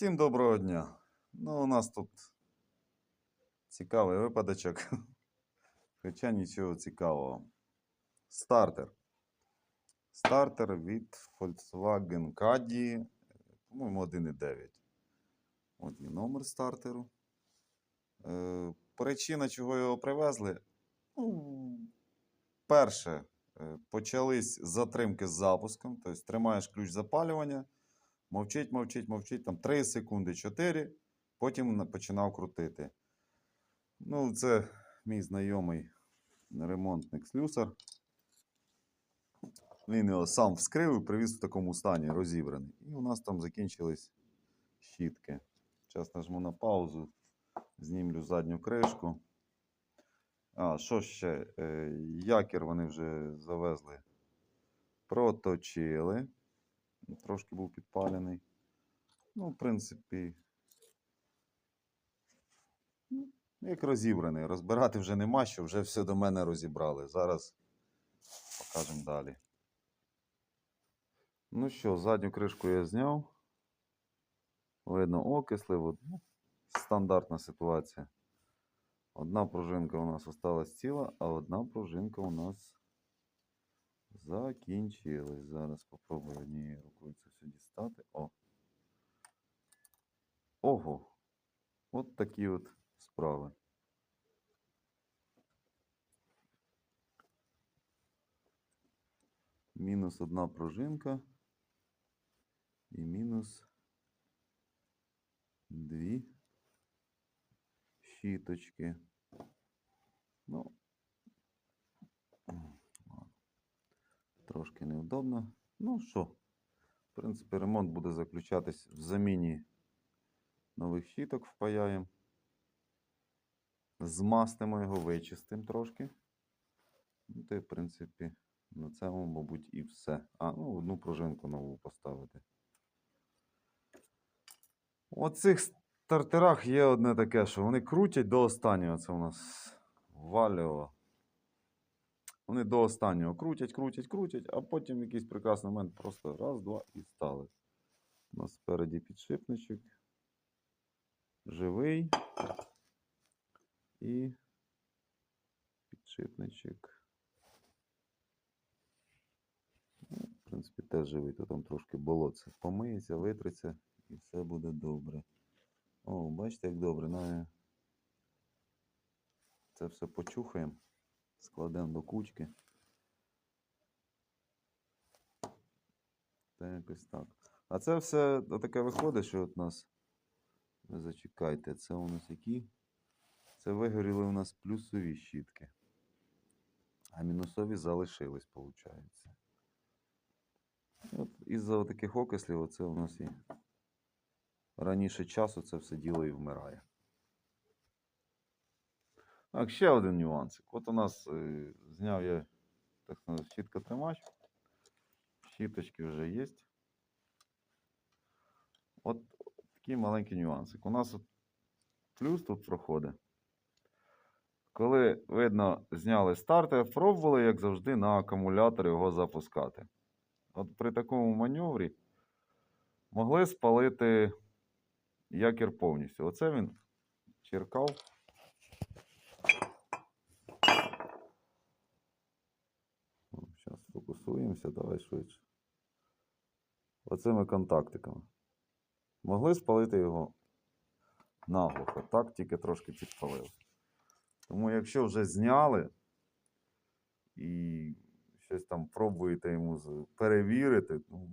Всім доброго дня. Ну, у нас тут цікавий випадочок. Хоча нічого цікавого. Стартер. Стартер від Volkswagen Caddy, по-моєму, 1.9. От є номер стартеру. Е, причина, чого його привезли. Ну, перше, е, почались затримки з запуском. Тобто тримаєш ключ запалювання. Мовчить, мовчить, мовчить, там 3 секунди, 4, потім починав крутити. Ну, це мій знайомий ремонтник слюсар. Він його сам вскрив і привіз в такому стані, розібраний. І у нас там закінчились щітки. Зараз нажму на паузу, знімлю задню кришку. А, що ще? Е, Якір вони вже завезли, проточили. Трошки був підпалений. Ну, в принципі, ну, як розібраний. Розбирати вже нема що, вже все до мене розібрали. Зараз покажемо далі. Ну що, задню кришку я зняв. Видно окисли. от, ну, Стандартна ситуація. Одна пружинка у нас осталась ціла, а одна пружинка у нас закінчилась. Зараз попробую однією рукою це все дістати. О. Ого. От такі от справи. Мінус одна пружинка. І мінус дві щіточки. Ну, трошки неудобно. Ну що, в принципі, ремонт буде заключатись в заміні нових щіток впаяємо. Змастимо його, вичистимо трошки. Ну, то, в принципі, на цьому, мабуть, і все. А, ну, одну пружинку нову поставити. У цих стартерах є одне таке, що вони крутять до останнього. Це у нас валіо. Вони до останнього крутять, крутять, крутять, а потім в якийсь прекрасний момент просто раз, два і стали. У нас спереді підшипничок. Живий. І підшипничок. Ну, в принципі, теж живий, то там трошки болотце. Помиється, витриться і все буде добре. О, бачите, як добре. Це все почухаємо, складемо до кучки. Та якось так. А це все таке виходить, що от нас. Ви зачекайте, це у нас які? Це вигоріли у нас плюсові щітки. А мінусові залишились, виходить. От із-за таких окислів, оце у нас і раніше часу це все діло і вмирає. Так, ще один нюансик. От у нас е, зняв я, так щітка тримач. Щіточки вже є. От такий маленький нюансик. У нас от плюс тут проходить. Коли, видно, зняли стартер, пробували, як завжди, на акумулятор його запускати. От при такому маневрі могли спалити якір повністю. Оце він черкав. Зараз давай швидше. Оцими контактиками. Могли спалити його наглухо. Так тільки трошки підпалив. Тому якщо вже зняли і щось там пробуєте йому перевірити, ну,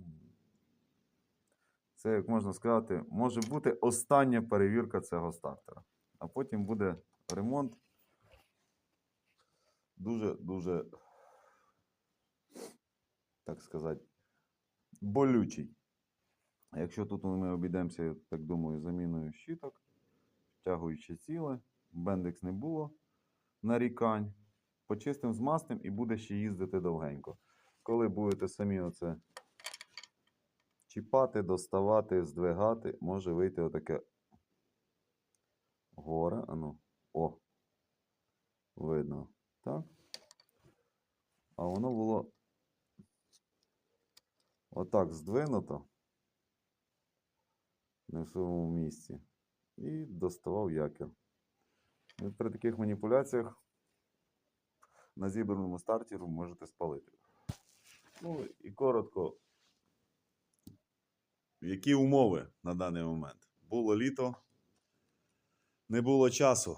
це, як можна сказати, може бути остання перевірка цього стартера. А потім буде ремонт дуже-дуже, так сказати, болючий. Якщо тут ми обійдемося, я так думаю, заміною щиток, втягуючи ціле, бендекс не було нарікань. Почистим з і буде ще їздити довгенько. Коли будете самі оце чіпати, доставати, здвигати, може вийти отаке горе. Ану, о, видно. Так? А воно було отак здвинуто. не в своєму місці. І доставав якір. І при таких маніпуляціях на зібраному старті ви можете спалити. Ну і коротко, які умови на даний момент? Було літо, не було часу.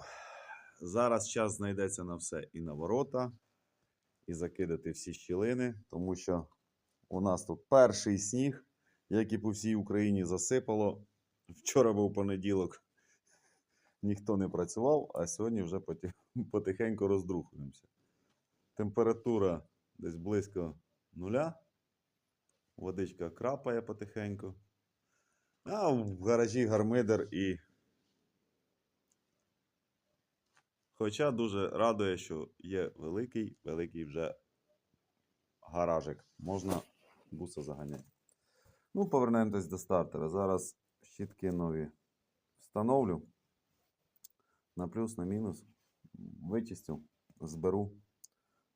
Зараз час знайдеться на все і на ворота, і закидати всі щілини, тому що у нас тут перший сніг, як і по всій Україні засипало. Вчора був понеділок, ніхто не працював, а сьогодні вже потихеньку роздрухуємося. Температура десь близько нуля. Водичка крапає потихеньку. А в гаражі гармидер і. Хоча дуже радує, що є великий, великий вже гаражик. Можна буса заганяти. Ну, повернемось до стартера. Зараз щітки нові встановлю. На плюс, на мінус. Вичистю, зберу.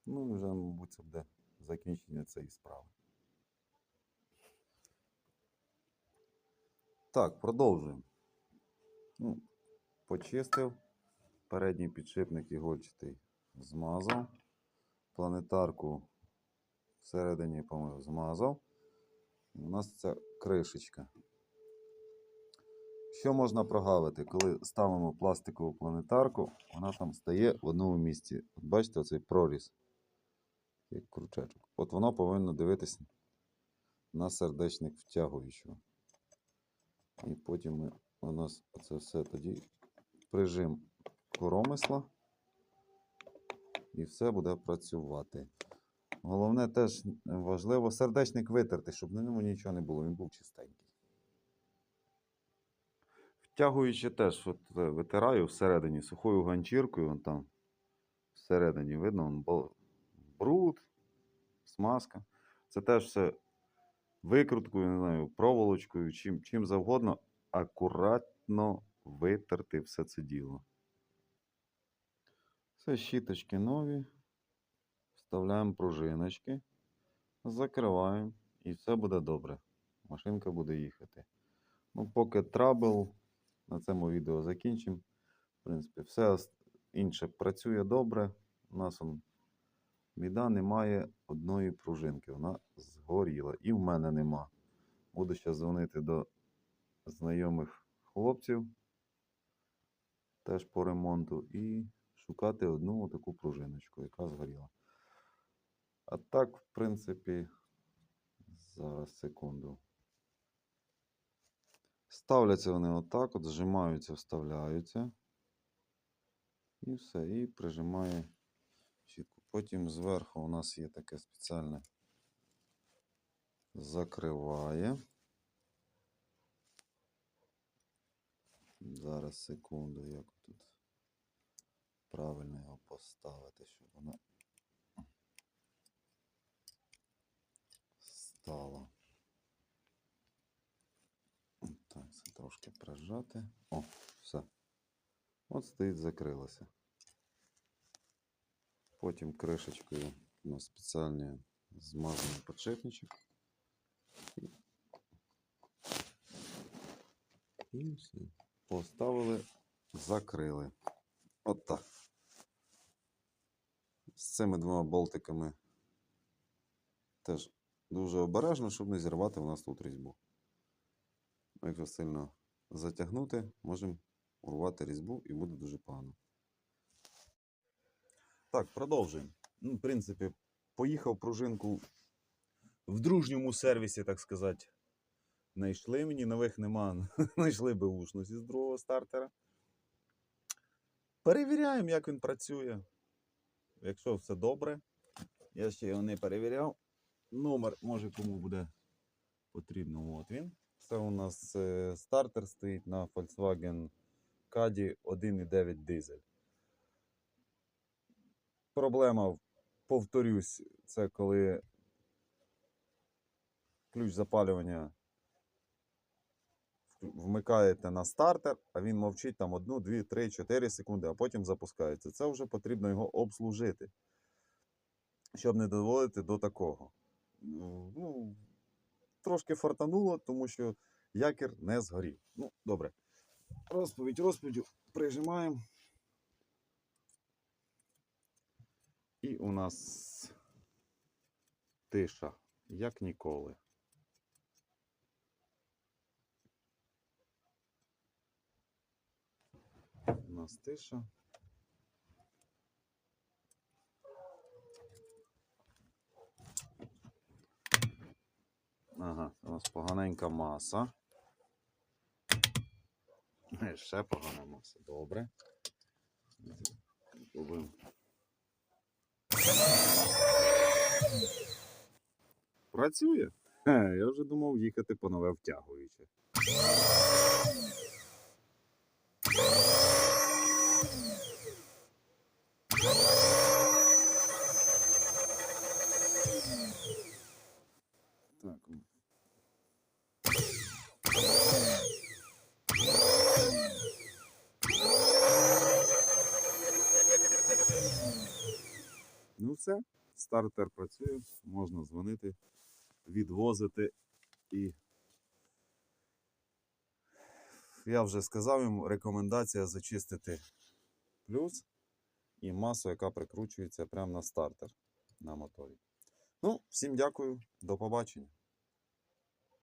Ну, і вже, мабуть, це буде закінчення цієї справи. Так, продовжуємо. Ну, почистив. Передній підшипник ігольчатий змазав. Планетарку всередині помив, змазав. У нас ця кришечка. Що можна прогавити? Коли ставимо пластикову планетарку, вона там стає в одному місці. От бачите, оцей проріз, як крючечок. От воно повинно дивитися на сердечник втягуючого. І потім ми, у нас це все тоді прижим коромисла. І все буде працювати. Головне теж важливо сердечник витерти, щоб на ньому нічого не було, він був чистенький. Втягуючи теж от, е, витираю всередині сухою ганчіркою, вон там всередині видно вон, бруд, смазка. Це теж все викруткою, не знаю, проволочкою, чим, чим завгодно, акуратно витерти все це діло. Це щіточки нові. Вставляємо пружиночки, закриваємо і все буде добре. Машинка буде їхати. Ну, поки трабл, на цьому відео закінчимо. В принципі, все інше працює добре. У нас он, біда немає одної пружинки. Вона згоріла. І в мене нема. Буду зараз дзвонити до знайомих хлопців теж по ремонту і шукати одну таку пружиночку, яка згоріла. А так, в принципі, зараз секунду. Ставляться вони отак, от зжимаються, вставляються. І все, і прижимає щітку. Потім зверху у нас є таке спеціальне закриває. Зараз секунду, як тут правильно його поставити, щоб воно стало. Так, це трошки прижати. О, все. От стоїть, закрилося. Потім кришечкою у нас спеціальний змазаний подшипничок. І- І все. Поставили, закрили. От так. З цими двома болтиками теж дуже обережно, щоб не зірвати у нас тут різьбу. Якщо сильно затягнути, можемо урвати різьбу і буде дуже погано. Так, продовжуємо. Ну, в принципі, поїхав пружинку в дружньому сервісі, так сказати. Знайшли мені, нових нема. Знайшли беушності з другого стартера. Перевіряємо, як він працює. Якщо все добре, я ще його не перевіряв. Номер, може, кому буде потрібно. От він. Це у нас е, стартер стоїть на Volkswagen Caddy 1.9 дизель. Проблема, повторюсь, це коли ключ запалювання вмикаєте на стартер, а він мовчить там 1, 2, 3, 4 секунди, а потім запускається. Це вже потрібно його обслужити, щоб не доводити до такого. Ну, трошки фартануло, тому що якір не згорів. Ну, добре. Розповідь розповідь прижимаємо. І у нас тиша, як ніколи. У нас тиша. Ага, у нас поганенька маса. І Ще погана маса. Добре. Пробуємо. Працює? Я вже думав їхати по нове втягуючи. Так. Ну все, стартер працює, можна дзвонити, відвозити і. Я вже сказав їм рекомендація зачистити плюс і масу, яка прикручується прямо на стартер на моторі. Ну, всім дякую, до побачення.